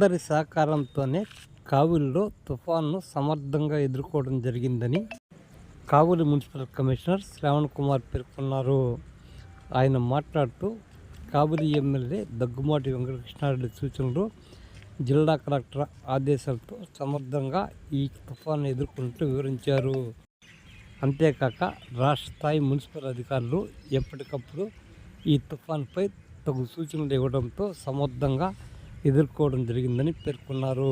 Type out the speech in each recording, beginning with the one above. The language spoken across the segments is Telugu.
అందరి సహకారంతోనే కావులిలో తుఫాన్ను సమర్థంగా ఎదుర్కోవడం జరిగిందని కావులి మున్సిపల్ కమిషనర్ శ్రావణ్ కుమార్ పేర్కొన్నారు. ఆయన మాట్లాడుతూ కావులి ఎమ్మెల్యే దగ్గుమాటి వెంకటకృష్ణారెడ్డి సూచనలు జిల్లా కలెక్టర్ ఆదేశాలతో సమర్థంగా ఈ తుఫాను ఎదుర్కొంటూ వివరించారు. అంతేకాక రాష్ట్ర స్థాయి మున్సిపల్ అధికారులు ఎప్పటికప్పుడు ఈ తుఫాన్పై తగు సూచనలు ఇవ్వడంతో సమర్థంగా ఎదుర్కోవడం జరిగిందని పేర్కొన్నారు.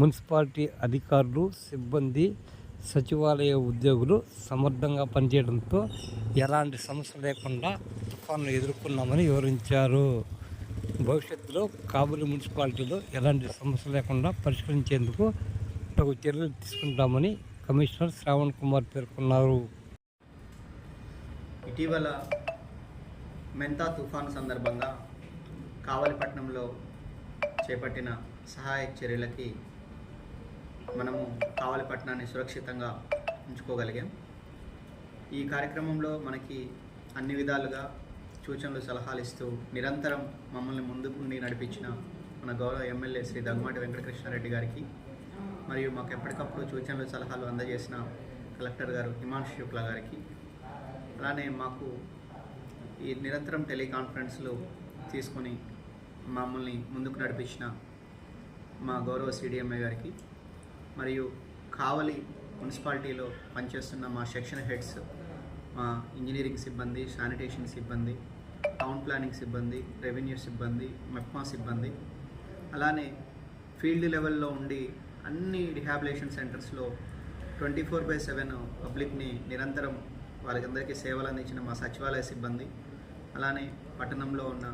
మున్సిపాలిటీ అధికారులు సిబ్బంది సచివాలయ ఉద్యోగులు సమర్థంగా పనిచేయడంతో ఎలాంటి సమస్య లేకుండా తుఫాను ఎదుర్కొన్నామని వివరించారు. భవిష్యత్తులో కాబూలి మున్సిపాలిటీలో ఎలాంటి సమస్య లేకుండా పరిష్కరించేందుకు తగు చర్యలు తీసుకుంటామని కమిషనర్ శ్రావణ్ కుమార్ పేర్కొన్నారు. ఇటీవల మెంతా తుఫాను సందర్భంగా కావలిపట్నంలో చేపట్టిన సహాయక చర్యలకి మనము కావలిపట్నాన్ని సురక్షితంగా ఉంచుకోగలిగాం. ఈ కార్యక్రమంలో మనకి అన్ని విధాలుగా సూచనలు సలహాలు ఇస్తూ నిరంతరం మమ్మల్ని ముందుకుండి నడిపించిన మన గౌరవ ఎమ్మెల్యే శ్రీ దగ్గమాటి వెంకటకృష్ణారెడ్డి గారికి మరియు మాకు ఎప్పటికప్పుడు సూచనలు సలహాలు అందజేసిన కలెక్టర్ గారు హిమాంశు శుక్లా గారికి అలానే మాకు ఈ నిరంతరం టెలికాన్ఫరెన్స్లు తీసుకొని మమ్మల్ని ముందుకు నడిపించిన మా గౌరవ సిడిఎంఏ గారికి మరియు కావలి మున్సిపాలిటీలో పనిచేస్తున్న మా సెక్షన్ హెడ్స్ మా ఇంజనీరింగ్ సిబ్బంది శానిటేషన్ సిబ్బంది టౌన్ ప్లానింగ్ సిబ్బంది రెవెన్యూ సిబ్బంది మెప్మా సిబ్బంది అలానే ఫీల్డ్ లెవెల్లో ఉండి అన్ని రిహాబిలేషన్ సెంటర్స్లో ట్వంటీ ఫోర్ బై సెవెన్ పబ్లిక్ని నిరంతరం వాళ్ళకందరికీ సేవలు అందించిన మా సచివాలయ సిబ్బంది అలానే పట్టణంలో ఉన్న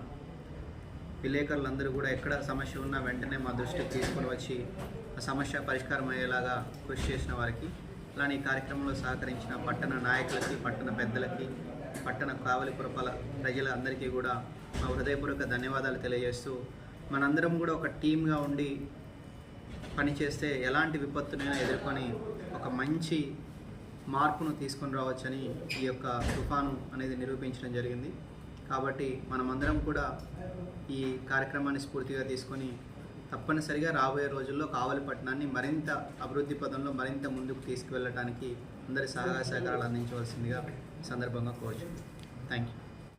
విలేకరులందరూ కూడా ఎక్కడ సమస్య ఉన్నా వెంటనే మా దృష్టికి తీసుకొని వచ్చి ఆ సమస్య పరిష్కారం అయ్యేలాగా కృషి చేసిన వారికి అలానే ఈ కార్యక్రమంలో సహకరించిన పట్టణ నాయకులకి పట్టణ పెద్దలకి పట్టణ కావలి పురపాల ప్రజలందరికీ కూడా మా హృదయపూర్వక ధన్యవాదాలు తెలియజేస్తూ మనందరం కూడా ఒక టీమ్గా ఉండి పనిచేస్తే ఎలాంటి విపత్తునైనా ఎదుర్కొని ఒక మంచి మార్పును తీసుకొని రావచ్చని ఈ యొక్క తుఫాను అనేది నిరూపించడం జరిగింది. కాబట్టి మనమందరం కూడా ఈ కార్యక్రమాన్ని స్ఫూర్తిగా తీసుకొని తప్పనిసరిగా రాబోయే రోజుల్లో కావలి పట్టణాన్ని మరింత అభివృద్ధి పదంలో మరింత ముందుకు తీసుకువెళ్ళడానికి అందరి సహాయ సహకారాలు అందించవలసిందిగా సందర్భంగా కోరుచు థ్యాంక్ యూ